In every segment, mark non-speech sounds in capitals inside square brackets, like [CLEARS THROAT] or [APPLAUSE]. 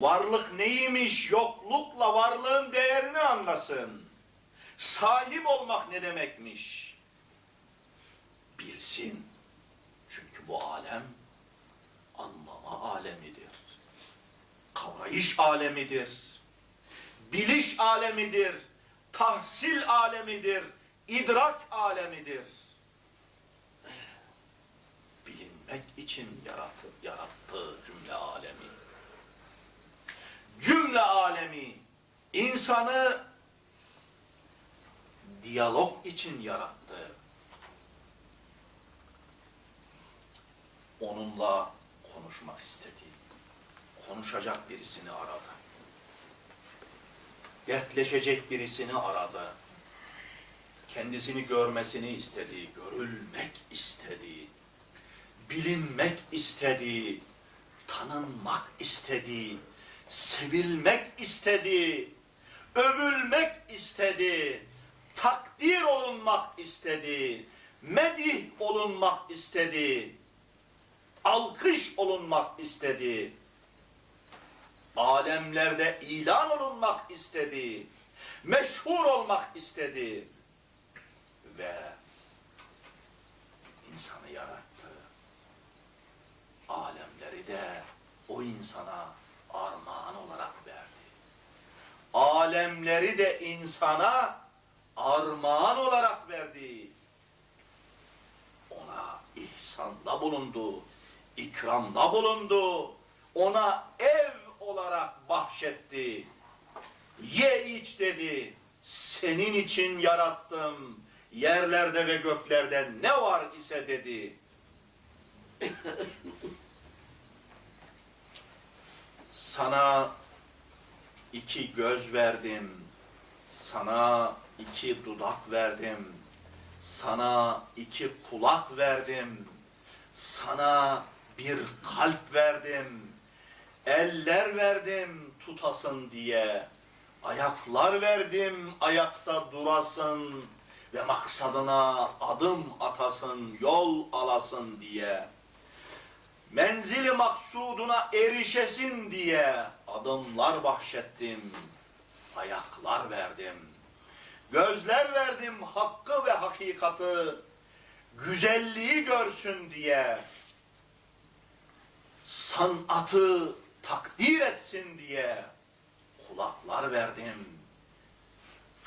Varlık neymiş, yoklukla varlığın değerini anlasın. Sahip olmak ne demekmiş? Bilsin. Çünkü bu alem anlama alemidir. Kavrayış alemidir. Biliş alemidir. Tahsil alemidir. idrak alemidir. Bilinmek için yaratı, yarattığı cümle alemi cümle alemi insanı diyalog için yarattı. Onunla konuşmak istedi. Konuşacak birisini aradı. Dertleşecek birisini aradı. Kendisini görmesini istedi, görülmek istedi. Bilinmek istedi, tanınmak istedi sevilmek istedi, övülmek istedi, takdir olunmak istedi, medih olunmak istedi, alkış olunmak istedi, alemlerde ilan olunmak istedi, meşhur olmak istedi ve insanı yarattı. Alemleri de o insana armağan olarak verdi. Alemleri de insana armağan olarak verdi. Ona ihsanda bulundu, ikramda bulundu. Ona ev olarak bahşetti. Ye iç dedi. Senin için yarattım. Yerlerde ve göklerde ne var ise dedi. [LAUGHS] Sana iki göz verdim. Sana iki dudak verdim. Sana iki kulak verdim. Sana bir kalp verdim. Eller verdim tutasın diye. Ayaklar verdim ayakta durasın ve maksadına adım atasın, yol alasın diye menzili maksuduna erişesin diye adımlar bahşettim, ayaklar verdim. Gözler verdim hakkı ve hakikatı, güzelliği görsün diye. Sanatı takdir etsin diye kulaklar verdim.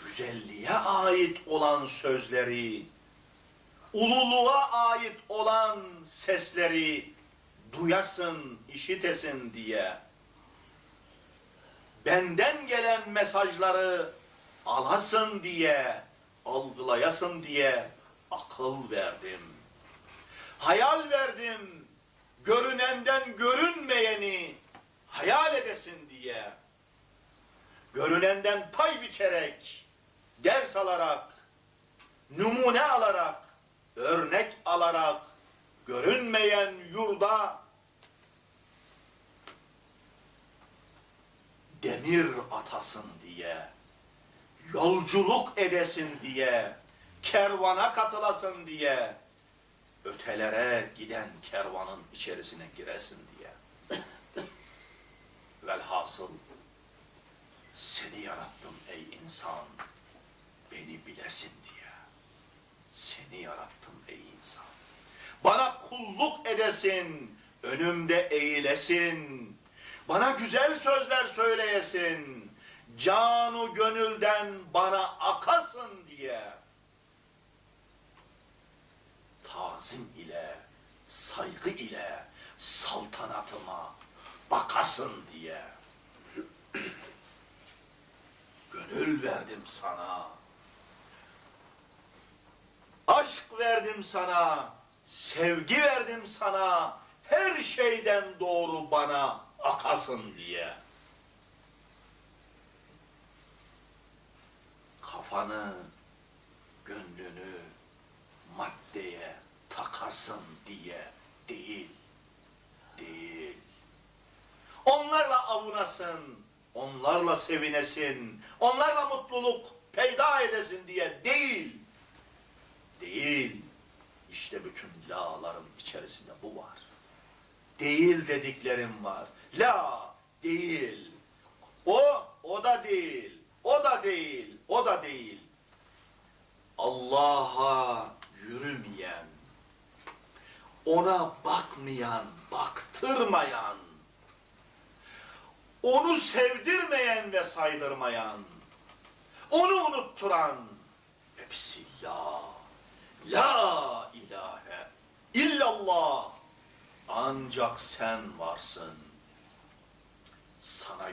Güzelliğe ait olan sözleri, ululuğa ait olan sesleri duyasın, işitesin diye benden gelen mesajları alasın diye, algılayasın diye akıl verdim. Hayal verdim, görünenden görünmeyeni hayal edesin diye. Görünenden pay biçerek, ders alarak, numune alarak, örnek alarak, görünmeyen yurda demir atasın diye, yolculuk edesin diye, kervana katılasın diye, ötelere giden kervanın içerisine giresin diye. [COUGHS] Velhasıl seni yarattım ey insan, beni bilesin diye. Seni yarattım ey insan. Bana kulluk edesin, önümde eğilesin. Bana güzel sözler söyleyesin. Canu gönülden bana akasın diye. Tazim ile, saygı ile saltanatıma bakasın diye. [CLEARS THROAT] Gönül verdim sana. Aşk verdim sana. Sevgi verdim sana. Her şeyden doğru bana akasın diye. Kafanı, gönlünü maddeye takasın diye değil. Değil. Onlarla avunasın, onlarla sevinesin, onlarla mutluluk peyda edesin diye değil. Değil. İşte bütün la'ların içerisinde bu var. Değil dediklerim var. La, değil. O, o da değil. O da değil. O da değil. Allah'a yürümeyen, ona bakmayan, baktırmayan, onu sevdirmeyen ve saydırmayan, onu unutturan hepsi la, la illallah. Ancak sen varsın. Sana